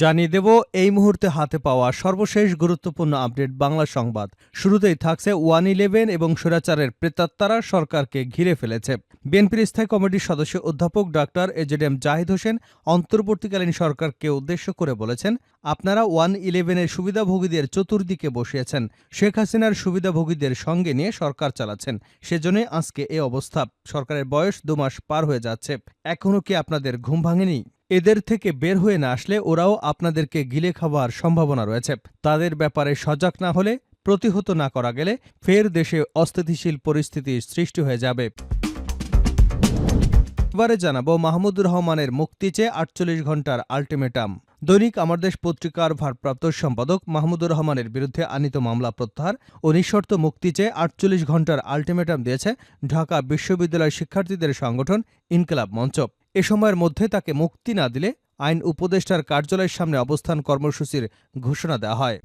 জানিয়ে দেব, এই মুহূর্তে হাতে পাওয়া সর্বশেষ গুরুত্বপূর্ণ আপডেট বাংলা সংবাদ। শুরুতেই থাকছে ওয়ান ইলেভেন এবং স্বৈরাচারের প্রেতাত্মারা সরকারকে ঘিরে ফেলেছে। বিএনপির স্থায়ী কমিটির সদস্য অধ্যাপক doctor A Z M Zahid Hossain অন্তর্বর্তীকালীন সরকারকে উদ্দেশ্য করে বলেছেন, আপনারা ওয়ান ইলেভেনের সুবিধাভোগীদের চতুর্দিকে বসিয়েছেন। শেখ হাসিনার সুবিধাভোগীদের সঙ্গে নিয়ে সরকার চালাচ্ছেন। সেজন্যই আজকে এ অবস্থা। সরকারের বয়স দু মাস পার হয়ে যাচ্ছে। এখনও কি আপনাদের ঘুম ভাঙেনি? এদের থেকে বের হয়ে না আসলে ওরাও আপনাদেরকে গিলে খাওয়ার সম্ভাবনা রয়েছে। তাদের ব্যাপারে সজাগ না হলে, প্রতিহত না করা গেলে ফের দেশে অস্থিতিশীল পরিস্থিতির সৃষ্টি হয়ে যাবে। এবারে জানাব, মাহমুদুর রহমানের মুক্তি চেয়ে আটচল্লিশ ঘণ্টার আল্টিমেটাম। দৈনিক আমার দেশ পত্রিকার ভারপ্রাপ্ত সম্পাদক মাহমুদুর রহমানের বিরুদ্ধে আনিত মামলা প্রত্যাহার ও নিঃশর্ত মুক্তি চেয়ে আটচল্লিশ ঘণ্টার আল্টিমেটাম দিয়েছে ঢাকা বিশ্ববিদ্যালয় শিক্ষার্থীদের সংগঠন ইনকলাব মঞ্চ। এ সময়ের মধ্যে তাকে মুক্তি না দিলে আইন উপদেষ্টার কার্যালয়ের সামনে অবস্থান কর্মসূচির ঘোষণা দেওয়া হয়।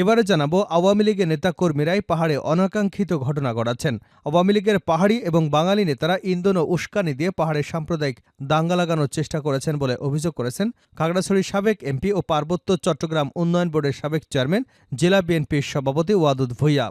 এবারে জানাব, আওয়ামী লীগের নেতাকর্মীরাই পাহাড়ে অনাকাঙ্ক্ষিত ঘটনা ঘটাচ্ছেন। আওয়ামী লীগের পাহাড়ি এবং বাঙালি নেতারা ইন্ধন ও উস্কানি দিয়ে পাহাড়ে সাম্প্রদায়িক দাঙ্গা লাগানোর চেষ্টা করেছেন বলে অভিযোগ করেছেন খাগড়াছড়ির সাবেক এমপি ও পার্বত্য চট্টগ্রাম উন্নয়ন বোর্ডের সাবেক চেয়ারম্যান, জেলা বিএনপির সভাপতি ওয়াদুদ ভুইয়া।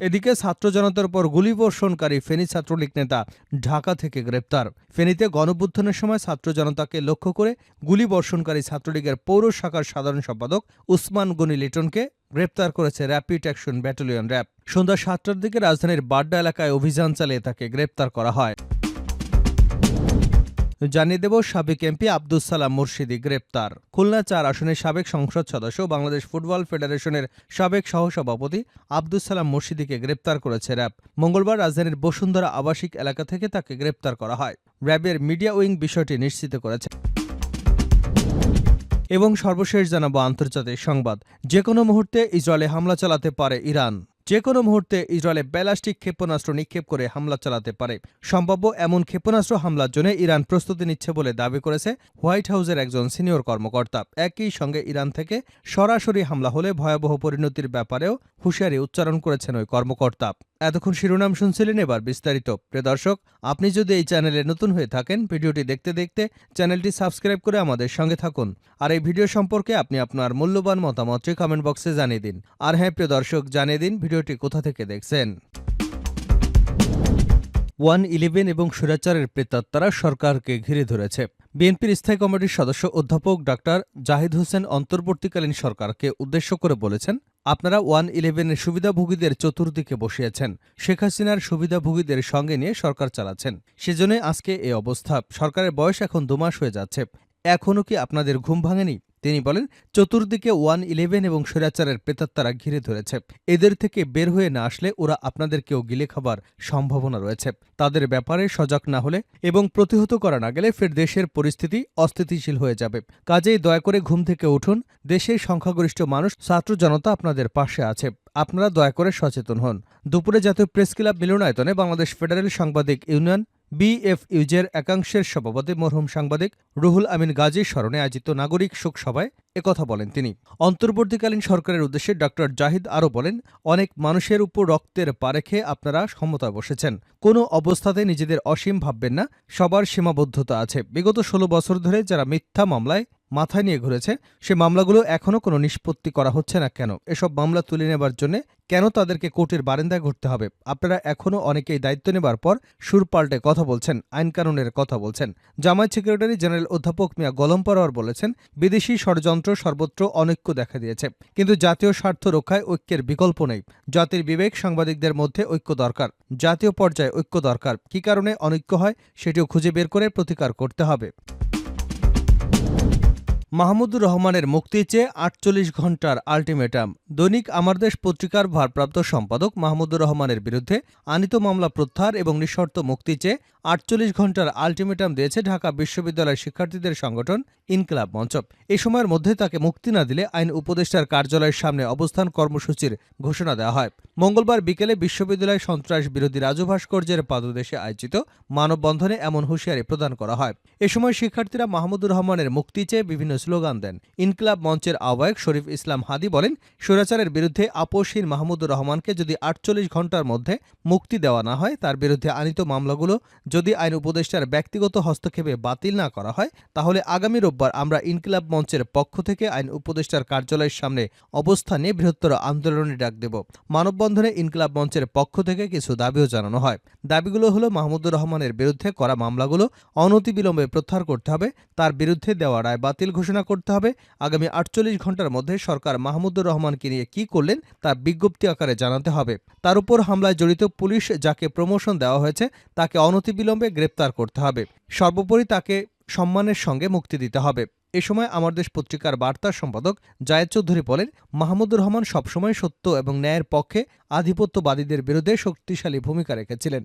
এদিকে ছাত্র জনতার উপর গুলিবর্ষণকারী ফেনী ছাত্রলীগ নেতা ঢাকা থেকে গ্রেপ্তার। ফেনীতে গণবুত্থানের সময় ছাত্র জনতাকে লক্ষ্য করে গুলিবর্ষণকারী ছাত্রলীগের পৌর শাখার সাধারণ সম্পাদক উসমান গনি লিটনকে গ্রেপ্তার করেছে র্যাপিড অ্যাকশন ব্যাটালিয়ন র্যাব। সন্ধ্যা সাতটার দিকে রাজধানীর বাড্ডা এলাকায় অভিযান চালিয়ে তাকে গ্রেপ্তার করা হয়। জানিয়ে দেব, সাবেক এমপি আব্দুস সালাম মুর্শিদি গ্রেপ্তার। খুলনা চার আসনের সাবেক সংসদ সদস্য, বাংলাদেশ ফুটবল ফেডারেশনের সাবেক সহসভাপতি আব্দুস সালাম মুর্শিদিকে গ্রেপ্তার করেছে র্যাব। মঙ্গলবার রাজধানীর বসুন্ধরা আবাসিক এলাকা থেকে তাকে গ্রেপ্তার করা হয়। র্যাবের মিডিয়া উইং বিষয়টি নিশ্চিত করেছে। এবং সর্বশেষ জানাব আন্তর্জাতিক সংবাদ। যে কোনো মুহূর্তে ইসরায়েলে হামলা চালাতে পারে ইরান। যে কোনো মুহূর্তে ইসরায়েলে ব্যালাস্টিক ক্ষেপণাস্ত্র নিক্ষেপ করে হামলা চালাতে পারে। সম্ভাব্য এমন ক্ষেপণাস্ত্র হামলার জন্য ইরান প্রস্তুতি নিচ্ছে বলে দাবি করেছে হোয়াইট হাউসের একজন সিনিয়র কর্মকর্তা। একই সঙ্গে ইরান থেকে সরাসরি হামলা হলে ভয়াবহ পরিণতির ব্যাপারেও হুঁশিয়ারি উচ্চারণ করেছেন ওই কর্মকর্তা। এতক্ষণ শিরোনাম শুনছিলেন এবার বিস্তারিত। প্রিয় দর্শক, আপনি যদি এই চ্যানেলে নতুন হয়ে থাকেন, ভিডিওটি দেখতে দেখতে চ্যানেলটি সাবস্ক্রাইব করে আমাদের সঙ্গে থাকুন। আর এই ভিডিও সম্পর্কে আপনি আপনার মূল্যবান মতামতটি কমেন্ট বক্সে জানিয়ে দিন। আর হ্যাঁ প্রিয় দর্শক, জানিয়ে দিন ভিডিওটি কোথা থেকে দেখছেন? ওয়ান ইলেভেন এবং সুরাচারের প্রেতাত্মারা সরকারকে ঘিরে ধরেছে। বিএনপির স্থায়ী কমিটির সদস্য অধ্যাপক ডাক্তার জাহিদ হোসেন অন্তর্বর্তীকালীন সরকারকে উদ্দেশ্য করে বলেছেন, আপনারা ওয়ান ইলেভেনের সুবিধাভোগীদের চতুর্দিকে বসিয়েছেন। শেখ হাসিনার সুবিধাভোগীদের সঙ্গে নিয়ে সরকার চালাচ্ছেন। সেজন্য আজকে এ অবস্থা। সরকারের বয়স এখন দুমাস হয়ে যাচ্ছে। এখনও কি আপনাদের ঘুম ভাঙেনি? তিনি বলেন, চতুর্দিকে ওয়ান ইলেভেন এবং স্বৈরাচারের প্রেতাত্মারা ঘিরে ধরেছে। এদের থেকে বের হয়ে না আসলে ওরা আপনাদেরকেও গিলে খাবার সম্ভাবনা রয়েছে। তাদের ব্যাপারে সজাগ না হলে এবং প্রতিহত করা না গেলে ফের দেশের পরিস্থিতি অস্থিতিশীল হয়ে যাবে। কাজেই দয়া করে ঘুম থেকে উঠুন। দেশের সংখ্যাগরিষ্ঠ মানুষ, ছাত্র জনতা আপনাদের পাশে আছে। আপনারা দয়া করে সচেতন হন। দুপুরে জাতীয় প্রেস ক্লাব মিলনায়তনে বাংলাদেশ ফেডারেল সাংবাদিক ইউনিয়ন বিএফইউজের একাংশের সভাপতি মরহুম সাংবাদিক রুহুল আমিন গাজীর স্মরণে আয়োজিত নাগরিক শোক সভায় একথা বলেন তিনি। অন্তর্বর্তীকালীন সরকারের উদ্দেশ্যে ডক্টর জাহিদ আরও বলেন, অনেক মানুষের উপর রক্তের পারেখে আপনারা সমতায় বসেছেন। কোনো অবস্থাতে নিজেদের অসীম ভাববেন না, সবার সীমাবদ্ধতা আছে। বিগত ষোলো বছর ধরে যারা মিথ্যা মামলায় মাথায় নিয়ে ঘুরেছে, সে মামলাগুলো এখনও কোনো নিষ্পত্তি করা হচ্ছে না কেন? এসব মামলা তুলে নেবার জন্য কেন তাদেরকে কোর্টের বারান্দায় ঘুরতে হবে? আপনারা এখনও অনেকেই দায়িত্ব নেবার পর সুর পাল্টে কথা বলছেন, আইনকানুনের কথা বলছেন। জামায়াত সেক্রেটারি জেনারেল অধ্যাপক মিয়া গলম বলেছেন, বিদেশি ষড়যন্ত্র সর্বত্র অনৈক্য দেখা দিয়েছে, কিন্তু জাতীয় স্বার্থ রক্ষায় ঐক্যের বিকল্প নেই। জাতির বিবেক সাংবাদিকদের মধ্যে ঐক্য দরকার, জাতীয় পর্যায়ে ঐক্য দরকার। কি কারণে অনৈক্য হয়, সেটিও খুঁজে বের করে প্রতিকার করতে হবে। মাহমুদুর রহমানের মুক্তি চেয়ে আটচল্লিশ ঘণ্টার আল্টিমেটাম। দৈনিক আমার দেশ পত্রিকার ভারপ্রাপ্ত সম্পাদক মাহমুদুর রহমানের বিরুদ্ধে আনিত মামলা প্রত্যাহার এবং নিঃশর্ত মুক্তি চেয়ে আটচল্লিশ ঘণ্টার আল্টিমেটাম দিয়েছে ঢাকা বিশ্ববিদ্যালয়ের শিক্ষার্থীদের সংগঠন ইনকলাব মঞ্চ। এই সময়ের মধ্যে তাকে মুক্তি না দিলে আইন উপদেষ্টার কার্যালয়ের সামনে অবস্থান কর্মসূচির ঘোষণা দেওয়া হয়। মঙ্গলবার বিকেলে বিশ্ববিদ্যালয় সন্ত্রাস বিরোধী রাজু ভাস্কর্যের পাদদেশে আয়োজিত মানববন্ধনে এমন হুঁশিয়ারি প্রদান করা হয়। এ সময় শিক্ষার্থীরা মাহমুদুর রহমানের মুক্তি চেয়ে বিভিন্ন স্লোগান দেন। ইনকলাব মঞ্চের আহ্বায়ক শরীফ ইসলাম হাদি বলেন, স্বৈরাচারের বিরুদ্ধে আপোষহীন মাহমুদুর রহমানকে যদি আটচল্লিশ ঘণ্টার মধ্যে মুক্তি দেওয়া না হয়, তার বিরুদ্ধে আনিত মামলাগুলো যদি আইন উপদেষ্টার ব্যক্তিগত হস্তক্ষেপে বাতিল না করা হয়, তাহলে আগামী রোববার আমরা ইনকলাব মঞ্চের পক্ষ থেকে আইন উপদেষ্টার কার্যালয়ের সামনে অবস্থান নিয়ে বৃহত্তর আন্দোলনের ডাক দেব। মানববন্ধনে ইনকলাব মঞ্চের পক্ষ থেকে কিছু দাবিও জানানো হয়। দাবিগুলো হলো, মাহমুদুর রহমানের বিরুদ্ধে করা মামলাগুলো অনতিবিলম্বে প্রত্যাহার করতে হবে, তার বিরুদ্ধে দেওয়া রায় বাতিল ঘোষণা করতে হবে। আগামী আটচল্লিশ ঘণ্টার মধ্যে সরকার মাহমুদুর রহমানকে নিয়ে কি করলেন তা বিজ্ঞপ্তি আকারে জানাতে হবে। তার উপর হামলায় জড়িত পুলিশ যাকে প্রমোশন দেওয়া হয়েছে, তাকে অনতিবিলম্বে গ্রেপ্তার করতে হবে। সর্বোপরি তাকে সম্মানের সঙ্গে মুক্তি দিতে হবে। এ সময় আমার দেশ পত্রিকার বার্তা সম্পাদক জায়েদ চৌধুরী বলেন, মাহমুদুর রহমান সবসময় সত্য এবং ন্যায়ের পক্ষে আধিপত্যবাদীদের বিরুদ্ধে শক্তিশালী ভূমিকা রেখেছিলেন।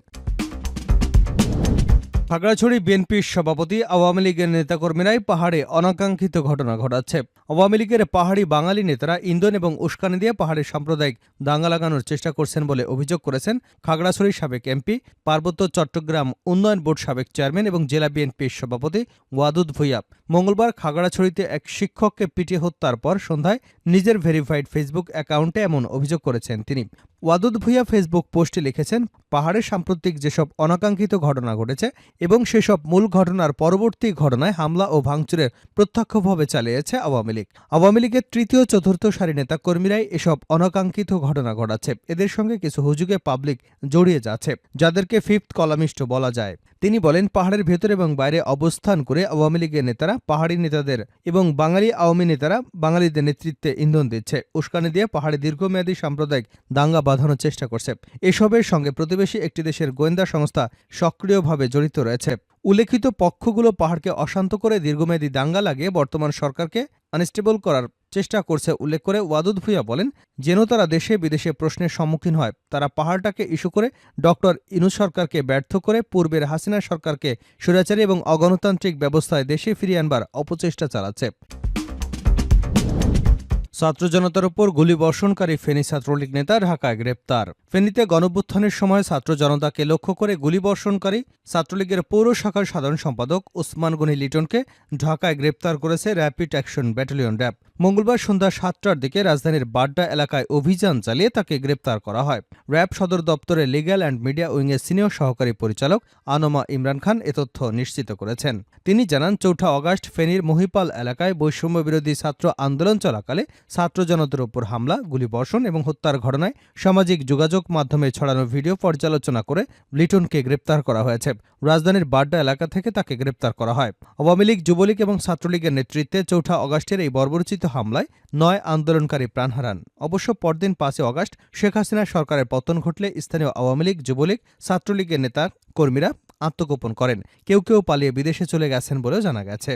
খাগড়াছড়ি বিএনপির সভাপতি আওয়ামী লীগের নেতাকর্মীরাই পাহাড়ে অনাকাঙ্ক্ষিত ঘটনা ঘটাচ্ছে। আওয়ামী লীগের পাহাড়ি বাঙালি নেতারা ইন্ধন এবং উস্কানি দিয়ে পাহাড়ে সাম্প্রদায়িক দাঙ্গা লাগানোর চেষ্টা করছেন বলে অভিযোগ করেছেন খাগড়াছড়ির সাবেক এমপি, পার্বত্য চট্টগ্রাম উন্নয়ন বোর্ড সাবেক চেয়ারম্যান এবং জেলা বিএনপির সভাপতি ওয়াদুদ ভুইয়া। মঙ্গলবার খাগড়াছড়িতে এক শিক্ষককে পিটিয়ে হত্যার পর সন্ধ্যায় নিজের ভেরিফাইড ফেসবুক অ্যাকাউন্টে এমন অভিযোগ করেছেন তিনি। ওয়াদুদ ভুইয়া ফেসবুক পোস্টে লিখেছেন, পাহাড়ে সাম্প্রতিক যেসব অনাকাঙ্ক্ষিত ঘটনা ঘটেছে এবং সেসব মূল ঘটনার পরবর্তী ঘটনায় হামলা ও ভাঙচুরের প্রত্যক্ষভাবে চালিয়েছে আওয়ামী লীগ। আওয়ামী লীগের তৃতীয় চতুর্থ সারি নেতা কর্মীরাই এসব অনাকাঙ্ক্ষিত ঘটনা ঘটাচ্ছে। এদের সঙ্গে কিছু হুজুগে পাবলিক জড়িয়ে যাচ্ছে, যাদেরকে ফিফথ কলামিস্ট বলা যায়। তিনি বলেন, পাহাড়ের ভেতর এবং বাইরে অবস্থান করে আওয়ামী লীগের নেতারা পাহাড়ি নেতাদের এবং বাঙালি আওয়ামী নেতারা বাঙালিদের নেতৃত্বে ইন্ধন দিচ্ছে। উস্কানি দিয়ে পাহাড়ে দীর্ঘমেয়াদী সাম্প্রদায়িক দাঙ্গা বাঁধানোর চেষ্টা করছে। এসবের সঙ্গে প্রতিবেশী একটি দেশের গোয়েন্দা সংস্থা সক্রিয়ভাবে জড়িত রয়েছে। উল্লেখিত পক্ষগুলো পাহাড়কে অশান্ত করে দীর্ঘমেয়াদী দাঙ্গা লাগিয়ে বর্তমান সরকারকে আনস্টেবল করার চেষ্টা করছে উল্লেখ করে ওয়াদুদ ভুইয়া বলেন, যেন তারা দেশে বিদেশে প্রশ্নের সম্মুখীন হয়। তারা পাহাড়টাকে ইস্যু করে ডক্টর ইনু সরকারকে ব্যর্থ করে পূর্বের হাসিনা সরকারকে স্বৈরাচারী এবং অগণতান্ত্রিক ব্যবস্থায় দেশে ফিরিয়ে আনবার অপচেষ্টা চালাচ্ছে। ছাত্র জনতার উপর গুলিবর্ষণকারী ফেনী ছাত্রলীগ নেতা ঢাকায় গ্রেপ্তার। ফেনীতে গণভ্যুত্থানের সময় ছাত্র জনতাকে লক্ষ্য করে গুলিবর্ষণকারী ছাত্রলীগের পৌর শাখার সাধারণ সম্পাদক ওসমান গনি লিটনকে ঢাকায় গ্রেপ্তার করেছে র্যাপিড অ্যাকশন ব্যাটালিয়ন র্যাব। মঙ্গলবার সন্ধ্যা সাতটার দিকে রাজধানীর বাড্ডা এলাকায় অভিযান চালিয়ে তাকে গ্রেপ্তার করা হয়। র্যাব সদর দপ্তরের লিগ্যাল অ্যান্ড মিডিয়া উইংয়ের সিনিয়র সহকারী পরিচালক আনোমা ইমরান খান এ তথ্য নিশ্চিত করেছেন। তিনি জানান, চৌঠা অগাস্ট ফেনীর মহিপাল এলাকায় বৈষম্য বিরোধী ছাত্র আন্দোলন চলাকালে ছাত্র জনতার উপর হামলা, গুলিবর্ষণ এবং হত্যার ঘটনায় সামাজিক যোগাযোগ মাধ্যমে ছড়ানো ভিডিও পর্যালোচনা করে লিটনকে গ্রেপ্তার করা হয়েছে। রাজধানীর বাড্ডা এলাকা থেকে তাকে গ্রেপ্তার করা হয়। আওয়ামী লীগ, যুবলীগ এবং ছাত্রলীগের নেতৃত্বে চৌঠা অগাস্টের এই বর্বরচিত হামলায় নয় আন্দোলনকারী প্রাণ হারান। অবশ্য পরদিন পাঁচই অগাস্ট শেখ হাসিনা সরকারের পতন ঘটলে স্থানীয় আওয়ামী লীগ, যুবলীগ, ছাত্রলীগের নেতা কর্মীরা আত্মগোপন করেন। কেউ কেউ পালিয়ে বিদেশে চলে গেছেন বলেও জানা গেছে।